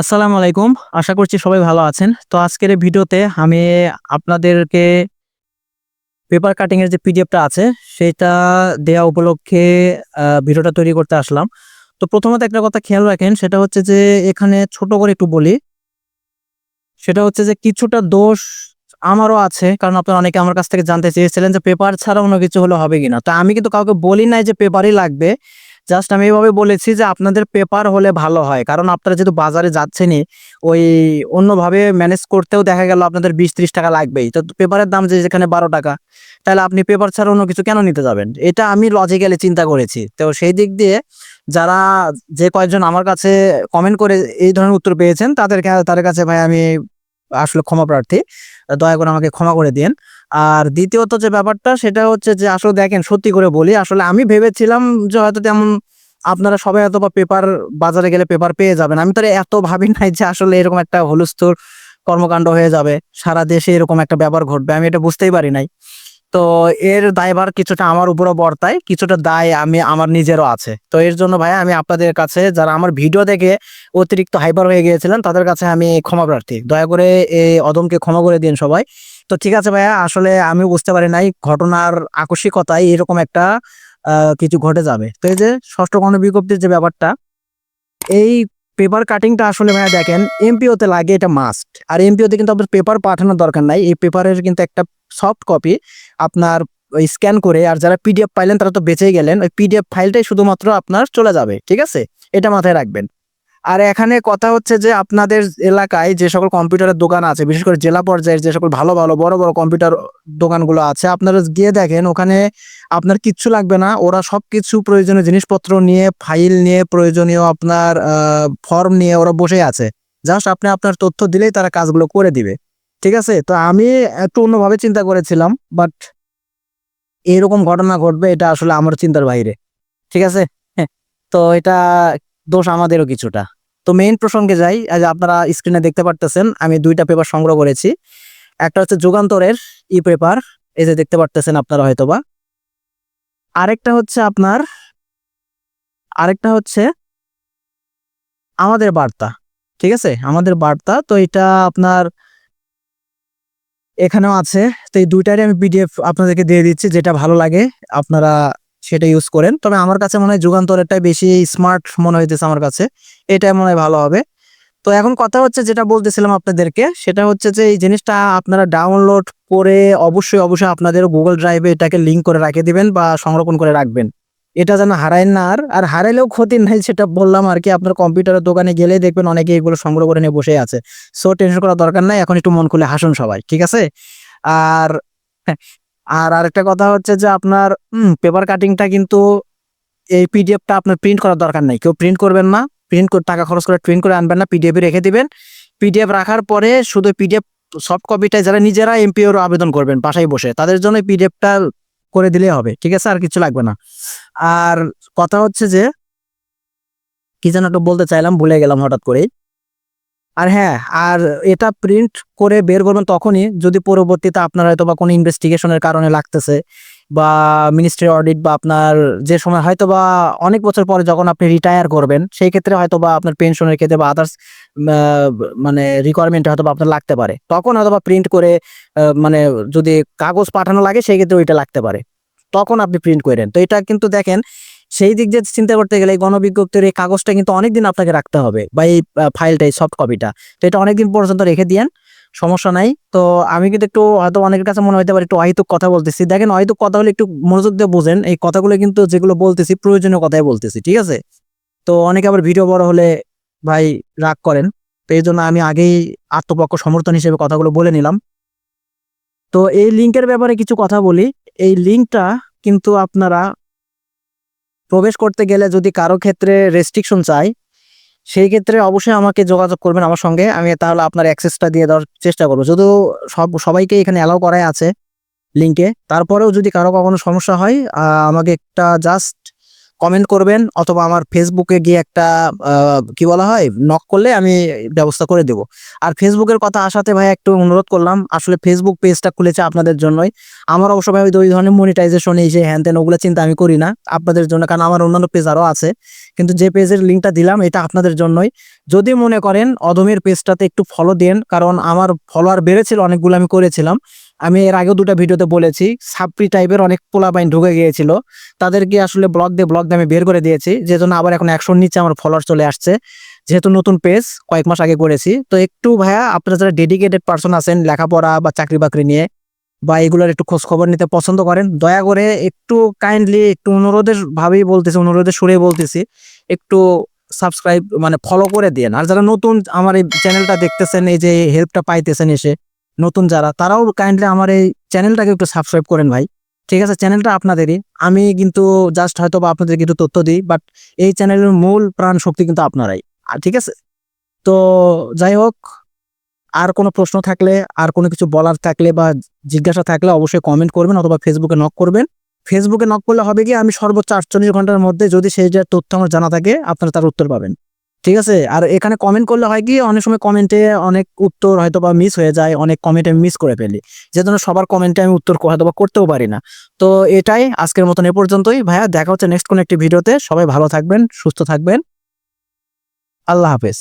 আসসালামু আলাইকুম। আশা করছি সবাই ভালো আছেন। তো আজকের এই ভিডিওতে আমি আপনাদেরকে পেপার কাটিং এর যে পিডিএফটা আছে, সেটা দেয়া উপলক্ষে ভিডিওটা তৈরি করতে আসলাম। তো প্রথমত একটা কথা খেয়াল রাখেন, সেটা হচ্ছে যে এখানে ছোট করে একটু বলি। সেটা হচ্ছে যে কিছুটা দোষ আমারও আছে, কারণ আপনারা অনেকে আমার কাছ থেকে জানতে চেয়েছিলেন যে পেপার ছাড়া অন্য কিছু হলে হবে কিনা। তো আমি কিন্তু কাউকে বলি নাই যে পেপারই লাগবে। জাস্ট আমি এভাবে বলেছি যে আপনাদের পেপার হলে ভালো হয়। কারণ আপনারা যেহেতু বাজারে যাচ্ছেনই, ওই অন্যভাবে ম্যানেজ করতেও দেখা গেল আপনাদের বিশ ত্রিশ টাকা লাগবেই। তো পেপারের দাম যে যেখানে বারো টাকা, তাহলে আপনি পেপার ছাড়া অন্য কিছু কেন নিতে যাবেন? এটা আমি লজিক্যালি চিন্তা করেছি। তো সেই দিক দিয়ে যারা যে কয়েকজন আমার কাছে কমেন্ট করে এই ধরনের উত্তর পেয়েছেন, তাদের তাদের কাছে ভাই আমি আসলে ক্ষমা প্রার্থী, দয়া করে আমাকে ক্ষমা করে দিন আর দ্বিতীয়ত যে ব্যাপারটা, সেটা হচ্ছে যে আসলে দেখেন, সত্যি করে বলি, আসলে আমি ভেবেছিলাম যে হয়তো তেমন আপনারা সবাই হয়তো বা পেপার, বাজারে গেলে পেপার পেয়ে যাবেন। আমি তো এত ভাবি নাই যে আসলে এরকম একটা হলুস্থুর কর্মকাণ্ড হয়ে যাবে। সারা দেশে এরকম একটা ব্যাপার ঘটবে, আমি এটা বুঝতেই পারি নাই। তো এর দায়ভার কিছুটা আমার উপরও বর্তায়, কিছুটা দায় আমি, আমার নিজেরও আছে। তো এর জন্য ভাই আমি আপনাদের কাছে, যারা আমার ভিডিও দেখে অতিরিক্ত হাইপার হয়ে গিয়েছিলেন, তাদের কাছে আমি ক্ষমা প্রার্থী। দয়া করে এই অদমকে ক্ষমা করে দিন সবাই। তো ঠিক আছে ভাইয়া, আসলে আমি বুঝতে পারি নাই, ঘটনার আকস্মিকতায় এরকম একটা কিছু ঘটে যাবে। তো এই যে ষষ্ঠ গণ বিজ্ঞপ্তির যে ব্যাপারটা, এই পেপার কাটিংটা আসলে ভাইয়া দেখেন এমপিওতে লাগে এটা মাস্ট আর এমপিওতে কিন্তু আপনার পেপার পাঠানোর দরকার নাই। এই পেপারের কিন্তু একটা সফট কপি আপনার ওই স্ক্যান করে, আর যারা পিডিএফ পাইলেন তারা তো বেঁচেই গেলেন। ওই পিডিএফ ফাইলটাই শুধুমাত্র আপনার চলে যাবে, ঠিক আছে? এটা মাথায় রাখবেন। আর এখানে কথা হচ্ছে যে আপনাদের এলাকায় যে সকল কম্পিউটারের দোকান আছে বিশেষ করে জেলা পর্যায়ের যে সকল ভালো ভালো বড় বড় কম্পিউটার দোকানগুলো আছে আপনারা গিয়ে দেখেন ওখানে আপনার কিচ্ছু লাগবে না। ওরা সবকিছু প্রয়োজনীয় জিনিসপত্র নিয়ে ফাইল নিয়ে প্রয়োজনীয় আপনার ফর্ম নিয়ে ওরা বসে আছে। জাস্ট আপনি আপনার তথ্য দিলেই তারা কাজগুলো করে দিবে। ঠিক আছে? তো আমি একটু অন্যভাবে চিন্তা করেছিলাম বাট এরকম ঘটনা ঘটবে এটা আসলে আমার চিন্তার বাইরে। ঠিক আছে? হ্যাঁ, তো এটা দোষ আমাদেরও কিছুটা। তো মেইন প্রসঙ্গে যাই আপনারা স্ক্রিনে দেখতে পারতেছেন, আমি দুইটা পেপার সংগ্রহ করেছি। একটা হচ্ছে যুগান্তরের ই পেপার এই যে দেখতে পারতেছেন আপনারা হয়তোবা। আরেকটা হচ্ছে আপনার, আরেকটা হচ্ছে আমাদের বার্তা, ঠিক আছে? আমাদের বার্তা, তো এটা আপনার এখানেও আছে। তো এই দুইটারই আমি পিডিএফ আপনাদেরকে দিয়ে দিচ্ছি, যেটা ভালো লাগে, আপনারা সেটা ইউজ করেন। তবে আমার কাছে মনে হয় যুগান্তরেরটাই বেশি স্মার্ট মনে হইতেছে আমার কাছে। এটাই মনে হয় ভালো হবে। তো এখন কথা হচ্ছে যেটা বলতেছিলাম আপনাদেরকে, সেটা হচ্ছে যে এই জিনিসটা আপনারা ডাউনলোড করে অবশ্যই অবশ্যই আপনাদের গুগল ড্রাইভে এটাকে লিঙ্ক করে রাখে দিবেন বা সংরক্ষণ করে রাখবেন। এটা যেন হারায় না আর আর হারাইলেও ক্ষতি নাই সেটা বললাম আর কি। আপনার কম্পিউটারের দোকানে গেলে দেখবেন অনেকে এগুলো সংগ্রহ করে নিয়ে বসে আছে। সো টেনশন করার দরকার নাই, এখন একটু মন খুলে হাসুন সবাই, ঠিক আছে? আর আর আরেকটা কথা হচ্ছে যে আপনার পেপার কাটিংটা কিন্তু এই পিডিএফটা আপনার প্রিন্ট করার দরকার নাই। কেউ প্রিন্ট করবেন না প্রিন্ট করে, টাকা খরচ করে প্রিন্ট করে আনবেন না পিডিএফ রেখে দিবেন। পিডিএফ রাখার পরে শুধু পিডিএফ সফট কপিটা যারা নিজেরা এমপিওর আবেদন করবেন, বাসায় বসে, তাদের জন্য পিডিএফটা করে দিলেই হবে, ঠিক আছে? আর কিছু লাগবে না। আর কথা হচ্ছে যে, কি যেন একটা বলতে চাইলাম, ভুলে গেলাম হঠাৎ করে আর হ্যাঁ আর এটা প্রিন্ট করে বের করবেন তখনই যদি পরবর্তীতে আপনার হয়তো বা কোনো ইনভেস্টিগেশনের কারণে লাগতেছে বা মিনিস্ট্রি অডিট বা আপনার যে সময় হয়তো বা অনেক বছর পরে যখন আপনি রিটায়ার করবেন, সেই ক্ষেত্রে হয়তো বা আপনার পেনশনের ক্ষেত্রে বা আদার্স মানে রিকোয়ারমেন্টে হয়তো বা আপনার লাগতে পারে। তখন হয়তো বা প্রিন্ট করে মানে যদি কাগজ পাঠানো লাগে, সেই ক্ষেত্রে ওইটা লাগতে পারে। তখন আপনি প্রিন্ট করেন। তো এটা কিন্তু দেখেন সেই দিক দিয়ে চিন্তা করতে গেলে এই গণবিজ্ঞপ্তির এই কাগজটা কিন্তু অনেকদিন আপনাকে রাখতে হবে বা এই ফাইলটাই সফট কপিটা তো এটা অনেকদিন পর্যন্ত রেখে দিয়েন, সমস্যা নাই। তো আমি কিন্তু একটু হয়তো অনেকের কাছে মনে হতে পারে একটু অহিতুক কথা বলতেছি। দেখেন, অহিতুক কথা হলে একটু মনোযোগ দিয়ে বোঝেন, এই কথাগুলো কিন্তু যেগুলো বলতেছি, প্রয়োজনীয় কথাই বলতেছি, ঠিক আছে? তো অনেকে আবার ভিডিও বড় হলে ভাই রাগ করেন। তো এই জন্য আমি আগেই আত্মপক্ষ সমর্থন হিসেবে কথাগুলো বলে নিলাম। তো এই লিঙ্কের ব্যাপারে কিছু কথা বলি। এই লিঙ্কটা কিন্তু আপনারা প্রবেশ করতে গেলে যদি কারও ক্ষেত্রে রেস্ট্রিকশন চাই, সেই ক্ষেত্রে অবশ্যই আমাকে যোগাযোগ করবেন আমার সঙ্গে, আমি তাহলে আপনার অ্যাক্সেসটা দিয়ে দেওয়ার চেষ্টা করব। যদিও সব, সবাইকে এখানে অ্যালাউ করাই আছে লিঙ্কে তারপরেও যদি কারও কখনো সমস্যা হয় আমাকে একটা জাস্ট কমেন্ট করবেন অথবা আমার ফেসবুকে গিয়ে একটা কি বলা হয় নক করলে আমি ব্যবস্থা করে দেব। আর ফেসবুকের কথা আসাতে ভাই একটু অনুরোধ করলাম, আসলে ফেসবুক পেজটা খুলেছে আপনাদের জন্যই। আমার অবশ্য ভাই ওই ধরনের মনিটাইজেশন এই যে হ্যান ত্যান ওগুলো চিন্তা আমি করি না, আপনাদের জন্য, কারণ আমার অন্যান্য পেজ আরও আছে। কিন্তু যে পেজের লিঙ্কটা দিলাম, এটা আপনাদের জন্যই। যদি মনে করেন অদমের পেজটাতে একটু ফলো দেন, কারণ আমার ফলোয়ার বেড়েছিল, অনেকগুলো আমি করেছিলাম। আমি এর আগেও দুটো ভিডিওতে বলেছি সাপ্রি টাইপের অনেক পোলাবাইন ঢুকে গিয়েছিল। তাদেরকে আসলে ব্লগ দিয়ে ব্লগ দিয়ে আমি বের করে দিয়েছি যে জন্য আবার এখন একশোর নিচে আমার ফলোয়ার চলে আসছে। যেহেতু নতুন পেজ কয়েক মাস আগে করেছি। তো একটু ভাইয়া, আপনারা যারা ডেডিকেটেড পার্সন আছেন, লেখাপড়া বা চাকরি বাকরি নিয়ে, বা এগুলোর একটু খোঁজ খবর নিতে পছন্দ করেন, দয়া করে একটু কাইন্ডলি একটু অনুরোধের ভাবেই বলতেছি, অনুরোধের সুরে বলতেছি, একটু সাবস্ক্রাইব মানে ফলো করে দিন আর যারা নতুন আমার এই চ্যানেলটা দেখতেছেন, এই যে হেল্পটা পাইতেছেন এসে নতুন যারা, তারাও কাইন্ডলি আমার এই চ্যানেলটাকে একটু সাবস্ক্রাইব করেন ভাই। ঠিক আছে? চ্যানেলটা আপনাদেরই। আমি কিন্তু জাস্ট হয়তো বা আপনাদের কিছু তথ্য দিই বাট এই চ্যানেলের মূল প্রাণ শক্তি কিন্তু আপনারাই। আর ঠিক আছে? তো যাই হোক, আর কোনো প্রশ্ন থাকলে, আর কোনো কিছু বলার থাকলে বা জিজ্ঞাসা থাকলে অবশ্যই কমেন্ট করবেন অথবা ফেসবুকে নক করবেন। ফেসবুকে নক করলে হবে কি, আমি সর্বোচ্চ আটচল্লিশ ঘণ্টার মধ্যে যদি সেই তথ্য আমার জানা থাকে, আপনারা তার উত্তর পাবেন। ঠিক আছে? আর এখানে কমেন্ট করলে হয় কি, অনেক সময় কমেন্টে অনেক উত্তর হয়তো বা মিস হয়ে যায়, অনেক কমেন্ট আমি মিস করে ফেলি। যে জন্য সবার কমেন্টে আমি উত্তর হয়তো বা করতেও পারি না। তো এটাই আজকের মতন এ পর্যন্তই। ভাইয়া, দেখা হচ্ছে নেক্সট কোনো একটি ভিডিওতে। সবাই ভালো থাকবেন, সুস্থ থাকবেন। আল্লাহ হাফেজ।